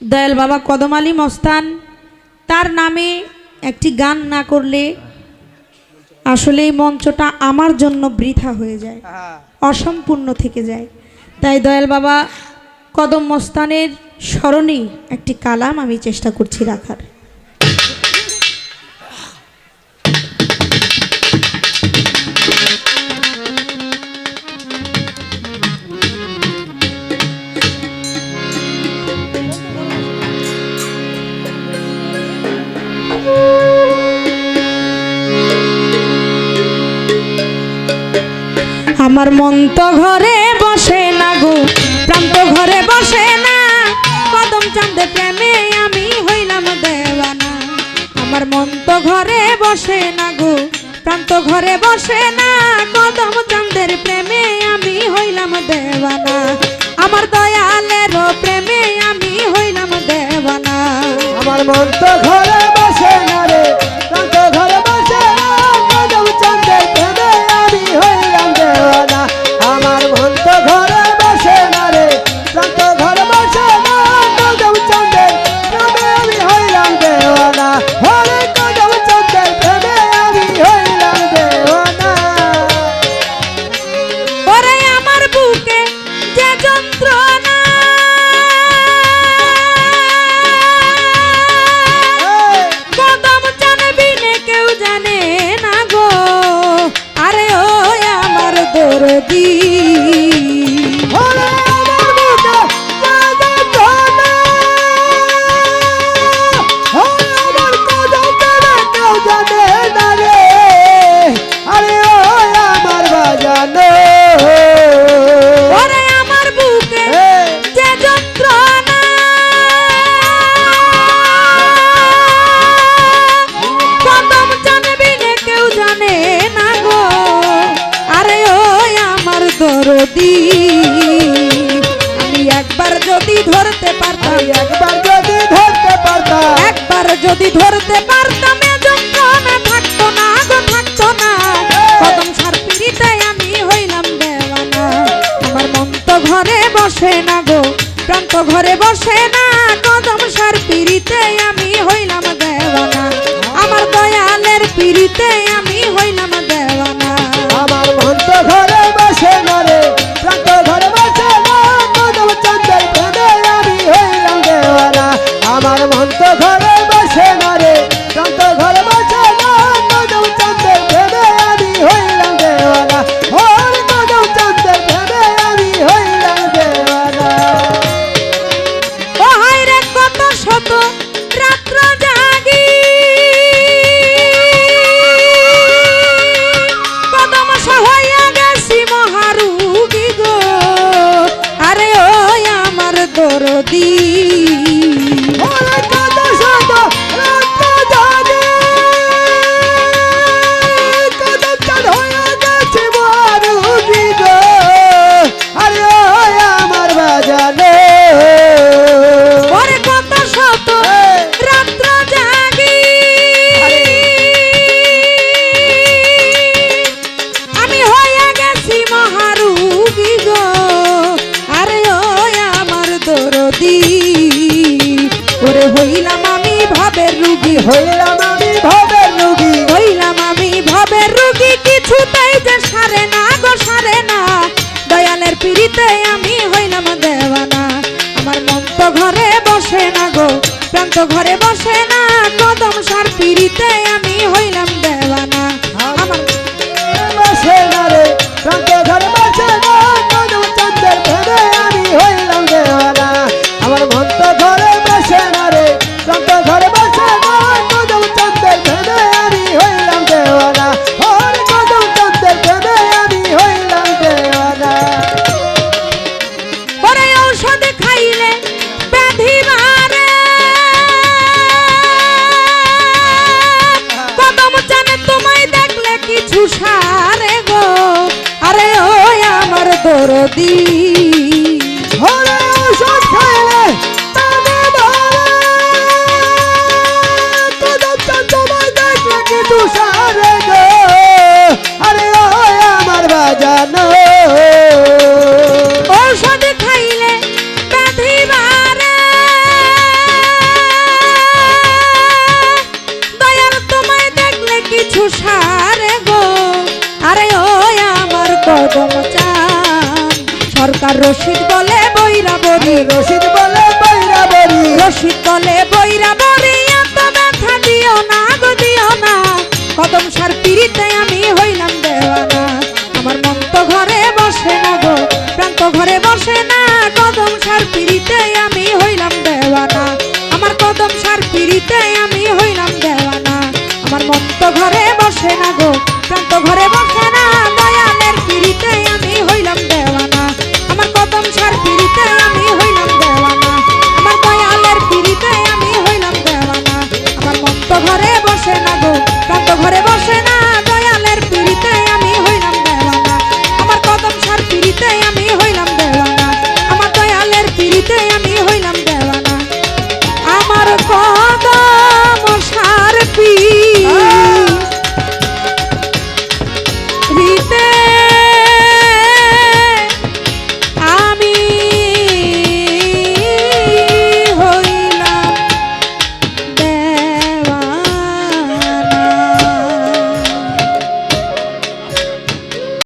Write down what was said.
দয়াল বাবা কদম আলী মস্তান, তার নামে একটি গান না করলে আসলে এই মঞ্চটা আমার জন্য বৃথা হয়ে যায়, অসম্পূর্ণ থেকে যায়। তাই দয়াল বাবা কদম মস্তানের স্মরণেই একটি কালাম আমি চেষ্টা করছি রাখার। আমার মন তো ঘরে বসে না গো প্রান্ত ঘরে বসে না। কদম চাঁদে প্রেমে আমি হইলাম দেওয়ানা। আমার মন তো ঘরে বসে না গো প্রান্ত ঘরে বসে না। কদম চাঁদের প্রেমে আমি হইলাম দেওয়ানা। আমার দয়ালের প্রেমে আমি হইলাম দেওয়ানা। আমার মন তো ঘরে যদি ধরতে পারতাম কদম সার পিড়িতে আমি হইলাম দেওয়ানা। আমার মন তো ঘরে বসে না গো প্রান্ত ঘরে বসে না। কদম সার পিড়িতে আমি হইলাম দেওয়ানা। আমার দয়ালের পিড়িতে আমি দরদি। রুগী হইলাম আমি, ভবের রুগী। হইলাম আমি, ভাবের রুগী। কিছুতেই যে সারে না গো, সারে না। দয়ালের পিড়িতে আমি হইলাম দেওয়ানা। আমার মন তো ঘরে বসে না গো প্রান্ত ঘরে বসে না। কদম সার পিড়িতে আমি হইলাম দেওয়ানা। কিছু সারে গো। আরে ও আমার দরদি। আমার রশিদ বলে বৈরা বরি রশিদ বলে বৈরা বরি রশিদ বলে বৈরা বরি এত ব্যথা দিও না গো দিও না। কদম সার পিড়িতে আমি হইলাম দেওয়ানা। আমার মন তো ঘরে বসে না